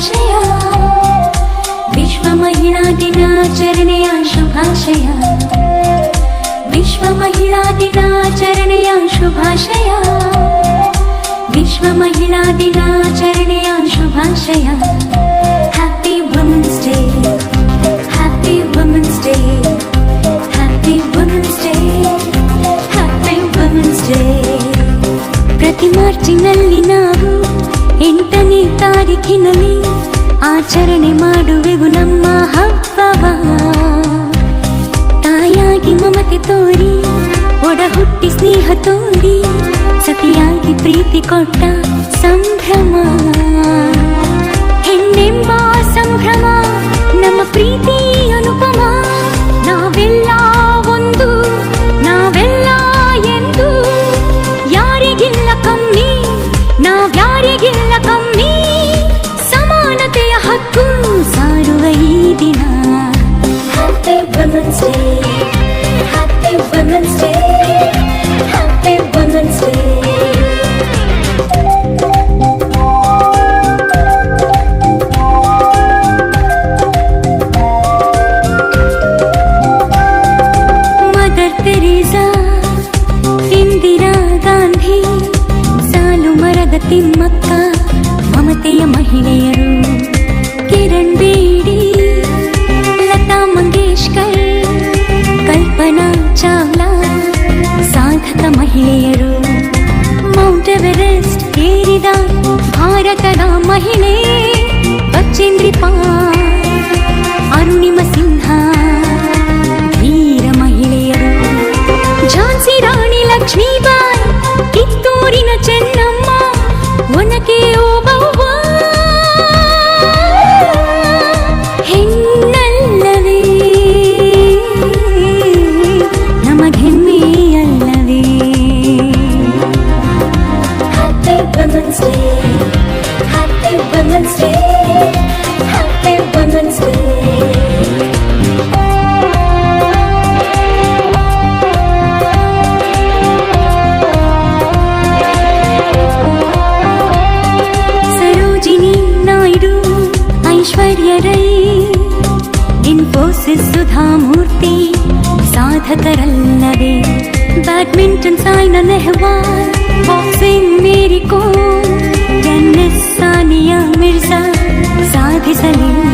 ಶುಭಾಶಯ ವಿಶ್ವ ಮಹಿಳಾ ದಿನಾಚರಣೆಯ ಶುಭಾಶಯ ವಿಶ್ವ ಮಹಿಳಾ ದಿನಾಚರಣೆಯ ಶುಭಾಶಯ ವಿಶ್ವ ಮಹಿಳಾ ದಿನಾಚರಣೆಯ ಶುಭಾಶಯ happy women's day happy women's day happy women's day happy women's day ಪ್ರತಿ ಮಾರ್ಚಿನಲ್ಲಿ ನಾವು ಎಂಟನೇ ತಾರೀಕಿನಲ್ಲಿ ಆಚರಣೆ ಮಾಡುವೆವು ನಮ್ಮ ಹಬ್ಬವ ತಾಯಾಗಿ ಮಮತೆ ತೋರಿ ಒಡ ಹುಟ್ಟಿ ಸ್ನೇಹ ತೋರಿ ಸತಿಯಾಗಿ ಪ್ರೀತಿ ಕೊಟ್ಟ ಸಂಭ್ರಮ ಮರದ ತಿಮ್ಮಕ್ಕ ಮಮತೆಯ ಮಹಿಳೆಯರು ಕಿರಣ್ ಬೇಡಿ ಮಹಿಳೆಯರು ಮೌಂಟ್ ಎವರೆಸ್ಟ್ ಏರಿದ ಭಾರತದ ಮಹಿಳೆ ಬಚೇಂದ್ರಿ ಪಾಲ್ ಅರುಣಿಮ ಸಿಂಹ ವೀರ ಮಹಿಳೆಯರು ಝಾನ್ಸಿ ರಾಣಿ ಲಕ್ಷ್ಮೀಬಾಯಿ ಕಿತ್ತೂರಿನ Chennamma Women's Day. Happy Women's Day. Sudha Murthy సాధకరల్లవే badminton Saina Nehwal मेरी को जन्नत सानिया मिर्ज़ा साथ सलीम।